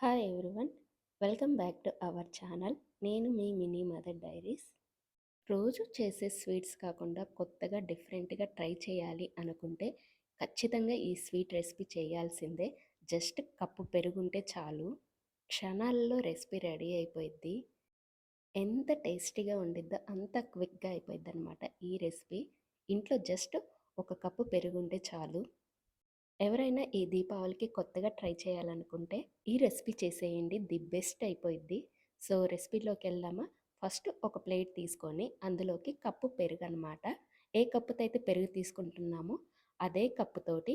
Hi everyone welcome back to our channel నేను మీ mini mother diaries రోజు చేసే స్వీట్స్ కాకుండా కొత్తగా డిఫరెంట్గా ట్రై చేయాలి అనుకుంటే ఖచ్చితంగా ఈ స్వీట్ రెసిపీ చేయాల్సిందే. జస్ట్ కప్పు పెరుగుంటే చాలు. క్షణాల్లో రెసిపీ రెడీ అయిపోయిద్ది. ఎంత టేస్టీగా ఉండిద్దో అంత క్విక్గా అయిపోయింది అనమాట ఈ రెసిపీ ఇంట్లో జస్ట్ ఒక కప్పు పెరుగుంటే చాలు. ఎవరైనా ఈ దీపావళికి కొత్తగా ట్రై చేయాలనుకుంటే ఈ రెసిపీ చేసేయండి. ది బెస్ట్ అయిపోయిద్ది. సో రెసిపీలోకి వెళ్దామా ఫస్ట్ ఒక ప్లేట్ తీసుకొని అందులోకి కప్పు పెరుగు అనమాట ఏ కప్పుతో అయితే పెరుగు తీసుకుంటున్నామో అదే కప్పుతోటి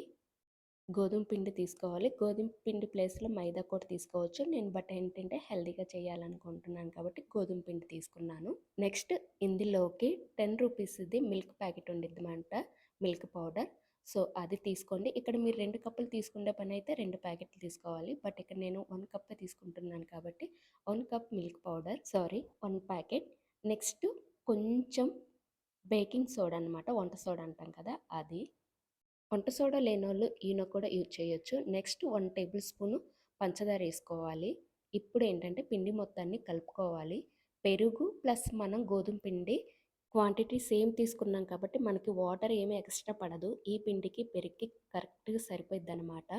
గోధుమ పిండి తీసుకోవాలి. గోధుమ పిండి ప్లేస్లో మైదా కూడా తీసుకోవచ్చు. నేను బట్ ఏంటంటే హెల్దీగా చేయాలనుకుంటున్నాను కాబట్టి గోధుమ పిండి తీసుకున్నాను. నెక్స్ట్ ఇందులోకి టెన్ రూపీస్ది మిల్క్ ప్యాకెట్ ఉండిద్దిమంట మిల్క్ పౌడర్. సో అది తీసుకోండి. ఇక్కడ మీరు రెండు కప్పులు తీసుకునే పని అయితే రెండు ప్యాకెట్లు తీసుకోవాలి. బట్ ఇక్కడ నేను వన్ కప్ తీసుకుంటున్నాను కాబట్టి one cup milk powder sorry one packet. Next కొంచెం బేకింగ్ సోడా అనమాట వంట సోడా అంటాం కదా అది. వంట సోడా లేని వాళ్ళు ఈయన కూడా యూజ్ చేయొచ్చు. నెక్స్ట్ వన్ టేబుల్ స్పూను పంచదార వేసుకోవాలి. ఇప్పుడు ఏంటంటే పిండి మొత్తాన్ని కలుపుకోవాలి. పెరుగు ప్లస్ మనం గోధుమ పిండి క్వాంటిటీ సేమ్ తీసుకున్నాం కాబట్టి మనకి వాటర్ ఏమీ ఎక్స్ట్రా పడదు. ఈ పిండికి పెరిగి కరెక్ట్గా సరిపోద్ది అనమాట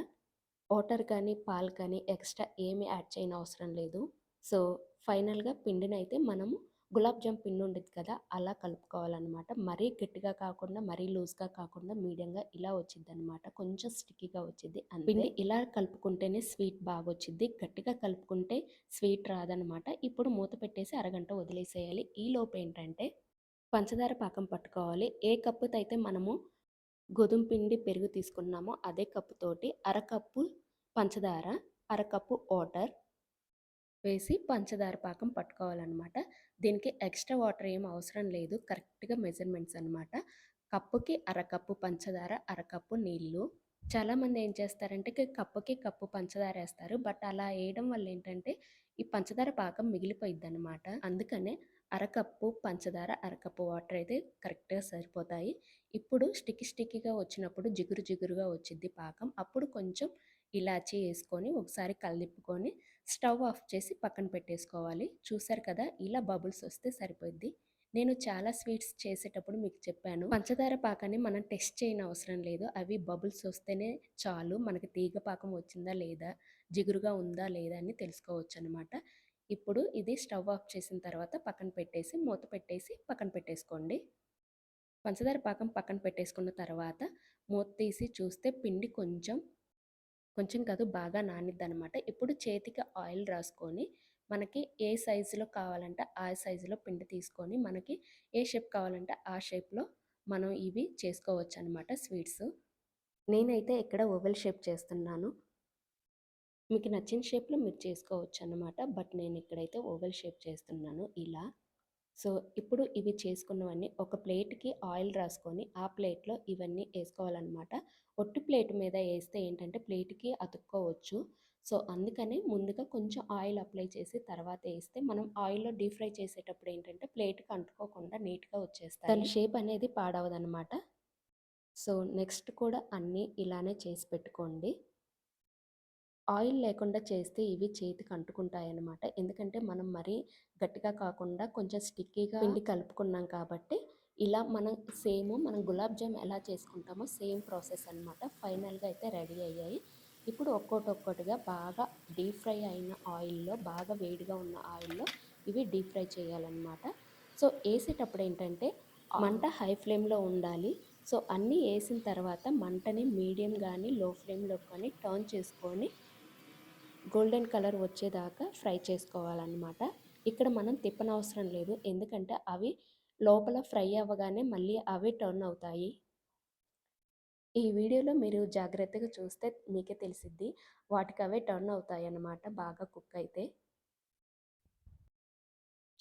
వాటర్ కానీ పాలు కానీ ఎక్స్ట్రా ఏమీ యాడ్ చేయని అవసరం లేదు. సో ఫైనల్గా పిండిని అయితే మనము గులాబ్ జామ్ పిండి ఉండేది కదా అలా కలుపుకోవాలన్నమాట. మరీ గట్టిగా కాకుండా మరీ లూజ్గా కాకుండా మీడియంగా ఇలా వచ్చింది అనమాట కొంచెం స్టిక్కీగా వచ్చింది పిండి ఇలా కలుపుకుంటేనే స్వీట్ బాగా వచ్చింది గట్టిగా కలుపుకుంటే స్వీట్ రాదనమాట ఇప్పుడు మూత పెట్టేసి అరగంట వదిలేసేయాలి. ఈ లోపు ఏంటంటే పంచదార పాకం పట్టుకోవాలి. ఏ కప్పుతో అయితే మనము గోధుమ పిండి పెరుగు తీసుకున్నామో అదే కప్పుతోటి అరకప్పు పంచదార అరకప్పు వాటర్ వేసి పంచదార పాకం పట్టుకోవాలన్నమాట. దీనికి ఎక్స్ట్రా వాటర్ ఏం అవసరం లేదు. కరెక్ట్గా మెజర్మెంట్స్ అనమాట కప్పుకి అరకప్పు పంచదార అరకప్పు నీళ్ళు. చాలామంది ఏం చేస్తారంటే కప్పుకి కప్పు పంచదార వేస్తారు. బట్ అలా వేయడం వల్ల ఏంటంటే ఈ పంచదార పాకం మిగిలిపోయిద్ది అనమాట అందుకనే అరకప్పు పంచదార అరకప్పు వాటర్ అయితే కరెక్ట్గా సరిపోతాయి. ఇప్పుడు స్టిక్కి స్టిక్కీగా వచ్చినప్పుడు జిగురు జిగురుగా వచ్చింది పాకం. అప్పుడు కొంచెం ఇలాచి వేసుకొని ఒకసారి కలిపుకొని స్టవ్ ఆఫ్ చేసి పక్కన పెట్టేసుకోవాలి. చూసారు కదా ఇలా బబుల్స్ వస్తే సరిపోద్ది నేను చాలా స్వీట్స్ చేసేటప్పుడు మీకు చెప్పాను. పంచదార పాకాన్ని మనం టెస్ట్ చేయని అవసరం లేదు. అవి బబుల్స్ వస్తేనే చాలు. మనకి తీగ పాకం వచ్చిందా లేదా జిగురుగా ఉందా లేదా అని తెలుసుకోవచ్చు అనమాట ఇప్పుడు ఇది స్టవ్ ఆఫ్ చేసిన తర్వాత పక్కన పెట్టేసి మూత పెట్టేసి పక్కన పెట్టేసుకోండి. పంచదార పాకం పక్కన పెట్టేసుకున్న తర్వాత మూత తీసి చూస్తే పిండి కొంచెం కొంచెం కాదు బాగా నానిద్ది అనమాట ఇప్పుడు చేతికి ఆయిల్ రాసుకొని మనకి ఏ సైజులో కావాలంటే ఆ సైజులో పిండి తీసుకొని మనకి ఏ షేప్ కావాలంటే ఆ షేప్లో మనం ఇవి చేసుకోవచ్చు అనమాట స్వీట్స్. నేనైతే ఇక్కడ ఓవెల్ షేప్ చేస్తున్నాను. మీకు నచ్చిన షేప్లో మీరు చేసుకోవచ్చు అన్నమాట బట్ నేను ఇక్కడైతే ఓవెల్ షేప్ చేస్తున్నాను ఇలా. సో ఇప్పుడు ఇవి చేసుకున్నవన్నీ ఒక ప్లేట్కి ఆయిల్ రాసుకొని ఆ ప్లేట్లో ఇవన్నీ వేసుకోవాలన్నమాట. ఒట్టి ప్లేట్ మీద వేస్తే ఏంటంటే ప్లేట్కి అతుక్కోవచ్చు. సో అందుకని ముందుగా కొంచెం ఆయిల్ అప్లై చేసి తర్వాత వేస్తే మనం ఆయిల్లో డీప్ ఫ్రై చేసేటప్పుడు ఏంటంటే ప్లేట్కి అంటుకోకుండా నీట్గా వచ్చేస్తాయి. దాని షేప్ అనేది పాడవదనమాట సో నెక్స్ట్ కూడా అన్నీ ఇలానే చేసి పెట్టుకోండి. ఆయిల్ లేకుండా చేస్తే ఇవి చేతికి అంటుకుంటాయి అనమాట ఎందుకంటే మనం మరీ గట్టిగా కాకుండా కొంచెం స్టిక్కీగా పిండి కలుపుకున్నాం కాబట్టి ఇలా మనం సేమ్ మనం గులాబ్ జామ్ ఎలా చేసుకుంటామో సేమ్ ప్రాసెస్ అనమాట ఫైనల్గా అయితే రెడీ అయ్యాయి. ఇప్పుడు ఒక్కోటి ఒక్కోటిగా బాగా డీప్ ఫ్రై అయిన ఆయిల్లో బాగా వేడిగా ఉన్న ఆయిల్లో ఇవి డీప్ ఫ్రై చేయాలన్నమాట. సో వేసేటప్పుడు ఏంటంటే మంట హై ఫ్లేమ్లో ఉండాలి. సో అన్నీ వేసిన తర్వాత మంటని మీడియం కానీ లో ఫ్లేమ్లో కానీ టర్న్ చేసుకొని గోల్డెన్ కలర్ వచ్చేదాకా ఫ్రై చేసుకోవాలన్నమాట. ఇక్కడ మనం తిప్పనవసరం లేదు. ఎందుకంటే అవి లోపల ఫ్రై అవ్వగానే మళ్ళీ అవి టర్న్ అవుతాయి. ఈ వీడియోలో మీరు జాగ్రత్తగా చూస్తే మీకే తెలిసిద్ది. వాటికి అవే టర్న్ అవుతాయి అన్నమాట బాగా కుక్ అయితే.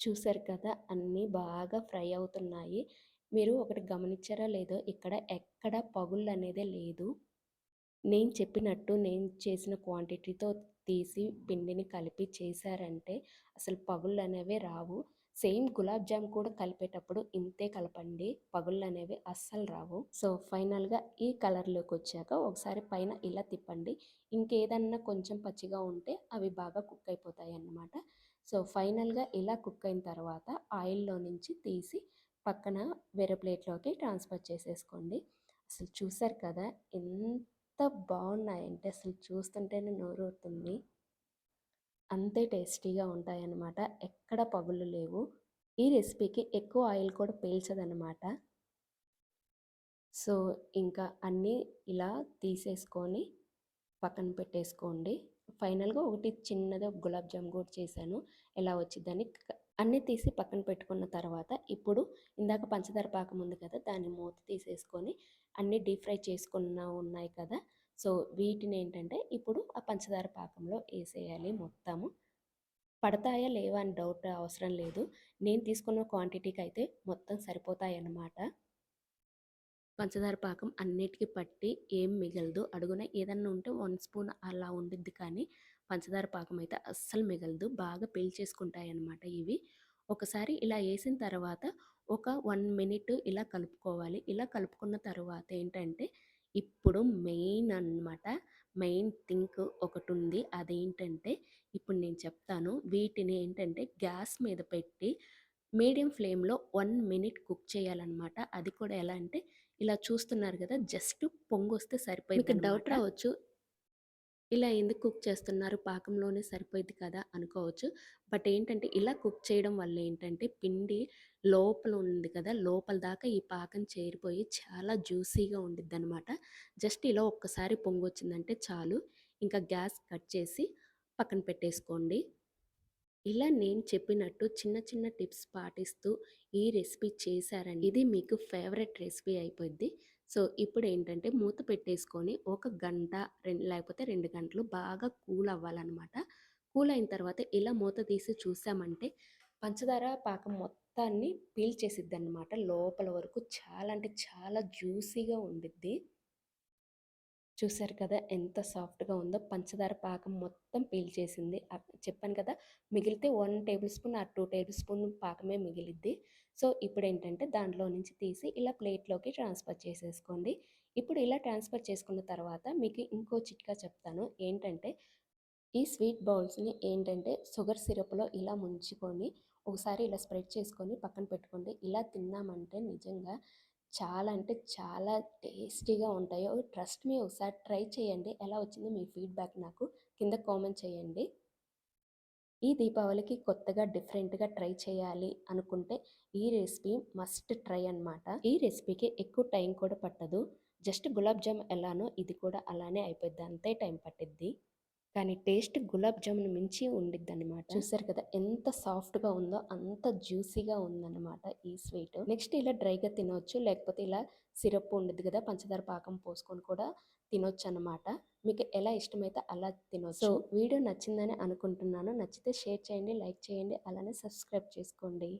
చూసారు కదా అన్నీ బాగా ఫ్రై అవుతున్నాయి. మీరు ఒకటి గమనించారా లేదో ఇక్కడ ఎక్కడ పగుళ్ళు అనేదే లేదు. నేను చెప్పినట్టు నేను చేసిన క్వాంటిటీతో తీసి పిండిని కలిపి చేశారంటే అసలు పగుళ్ళు అనేవి రావు. సేమ్ గులాబ్ జామ్ కూడా కలిపేటప్పుడు ఇంతే కలపండి పగుళ్ళు అనేవి అస్సలు రావు. సో ఫైనల్గా ఈ కలర్లోకి వచ్చాక ఒకసారి పైన ఇలా తిప్పండి. ఇంకేదన్నా కొంచెం పచ్చిగా ఉంటే అవి బాగా కుక్ అయిపోతాయి అన్నమాట. సో ఫైనల్గా ఇలా కుక్ అయిన తర్వాత ఆయిల్లో నుంచి తీసి పక్కన వేరే ప్లేట్లోకి ట్రాన్స్ఫర్ చేసేసుకోండి. అసలు చూసారు కదా ఎంత బాగున్నాయంటే అసలు చూస్తుంటేనే నోరూరుతుంది. అంతే టేస్టీగా ఉంటాయన్నమాట. ఎక్కడ పగులు లేవు. ఈ రెసిపీకి ఎక్కువ ఆయిల్ కూడా పీల్చదన్నమాట. సో ఇంకా అన్నీ ఇలా తీసేసుకొని పక్కన పెట్టేసుకోండి. ఫైనల్గా ఒకటి చిన్నది గులాబ్ జామ్ కూడా చేశాను. ఎలా వచ్చిందని అన్నీ తీసి పక్కన పెట్టుకున్న తర్వాత ఇప్పుడు ఇందాక పంచదార పాకం ఉంది కదా దాన్ని మూత తీసేసుకొని అన్నీ డీప్ ఫ్రై చేసుకున్న ఉన్నాయి కదా సో వీటిని ఏంటంటే ఇప్పుడు ఆ పంచదార పాకంలో వేసేయాలి మొత్తము. పడతాయా లేవా అని డౌట్ అవసరం లేదు. నేను తీసుకున్న క్వాంటిటీకి అయితే మొత్తం సరిపోతాయి అన్నమాట పంచదార పాకం అన్నిటికీ పట్టి ఏం మిగలదు. అడుగున ఏదన్నా ఉంటే వన్ స్పూన్ అలా ఉండిద్ది కానీ పంచదార పాకం అయితే అస్సలు మిగలదు. బాగా పీల్చేసుకుంటాయి అన్నమాట ఇవి. ఒకసారి ఇలా వేసిన తర్వాత ఒక వన్ మినిట్ ఇలా కలుపుకోవాలి. ఇలా కలుపుకున్న తర్వాత ఏంటంటే ఇప్పుడు మెయిన్ అన్నమాట మెయిన్ థింక్ ఒకటి ఉంది అదేంటంటే ఇప్పుడు నేను చెప్తాను. వీటిని ఏంటంటే గ్యాస్ మీద పెట్టి మీడియం ఫ్లేమ్లో వన్ మినిట్ కుక్ చేయాలన్నమాట. అది కూడా ఎలా అంటే ఇలా చూస్తున్నారు కదా జస్ట్ పొంగు వస్తే సరిపోయింది డౌట్ రావచ్చు. ఇలా ఎందుకు కుక్ చేస్తున్నారు? పాకంలోనే సరిపోయింది కదా అనుకోవచ్చు. బట్ ఏంటంటే ఇలా కుక్ చేయడం వల్ల ఏంటంటే పిండి లోపల ఉంది కదా లోపల దాకా ఈ పాకం చేరిపోయి చాలా జ్యూసీగా ఉండిద్ది అనమాట జస్ట్ ఇలా ఒక్కసారి పొంగు వచ్చిందంటే చాలు. ఇంకా గ్యాస్ కట్ చేసి పక్కన పెట్టేసుకోండి. ఇలా నేను చెప్పినట్టు చిన్న చిన్న టిప్స్ పాటిస్తూ ఈ రెసిపీ చేశారండి. ఇది మీకు ఫేవరెట్ రెసిపీ అయిపోద్ది సో ఇప్పుడు ఏంటంటే మూత పెట్టేసుకొని ఒక గంట రెండు లేకపోతే రెండు గంటలు బాగా కూల్ అవ్వాలన్నమాట. కూల్ అయిన తర్వాత ఇలా మూత తీసి చూసామంటే పంచదార పాకం మొత్తాన్ని పీల్చేసిద్ది అనమాట లోపల వరకు చాలా అంటే చాలా జ్యూసీగా ఉండిద్ది. చూసారు కదా! ఎంత సాఫ్ట్గా ఉందో పంచదార పాకం మొత్తం పీల్చేసింది చెప్పాను కదా! మిగిలితే వన్ టేబుల్ స్పూన్ ఆ టూ టేబుల్ స్పూన్ పాకమే మిగిలిద్ది. సో ఇప్పుడు ఏంటంటే దాంట్లో నుంచి తీసి ఇలా ప్లేట్లోకి ట్రాన్స్ఫర్ చేసేసుకోండి. ఇప్పుడు ఇలా ట్రాన్స్ఫర్ చేసుకున్న తర్వాత మీకు ఇంకో చిట్కా చెప్తాను. ఏంటంటే ఈ స్వీట్ బౌల్స్ని ఏంటంటే షుగర్ సిరప్లో ఇలా ముంచుకొని ఒకసారి ఇలా స్ప్రెడ్ చేసుకొని పక్కన పెట్టుకోండి. ఇలా తిన్నామంటే నిజంగా చాలా అంటే చాలా టేస్టీగా ఉంటాయో ట్రస్ట్ మీ ఒకసారి ట్రై చేయండి. ఎలా వచ్చిందో మీ ఫీడ్బ్యాక్ నాకు? కింద కామెంట్ చేయండి. ఈ దీపావళికి కొత్తగా డిఫరెంట్గా ట్రై చేయాలి అనుకుంటే ఈ రెసిపీ మస్ట్ ట్రై అనమాట ఈ రెసిపీకి ఎక్కువ టైం కూడా పట్టదు. జస్ట్ గులాబ్ జామ్ ఎలానో ఇది కూడా అలానే అయిపోద్ది. అంతే టైం పట్టిద్ది. కానీ టేస్ట్ గులాబ్ జామున్ మించి ఉండిద్ది అనమాట చూసారు కదా ఎంత సాఫ్ట్గా ఉందో అంత జ్యూసీగా ఉందన్నమాట ఈ స్వీట్. నెక్స్ట్ ఇలా డ్రైగా తినవచ్చు లేకపోతే ఇలా సిరప్ ఉండదు కదా పంచదార పాకం పోసుకొని కూడా తినొచ్చు అనమాట మీకు ఎలా ఇష్టమైతే అలా తినొచ్చు. వీడియో నచ్చిందని అనుకుంటున్నాను. నచ్చితే షేర్ చేయండి లైక్ చేయండి అలానే సబ్స్క్రైబ్ చేసుకోండి.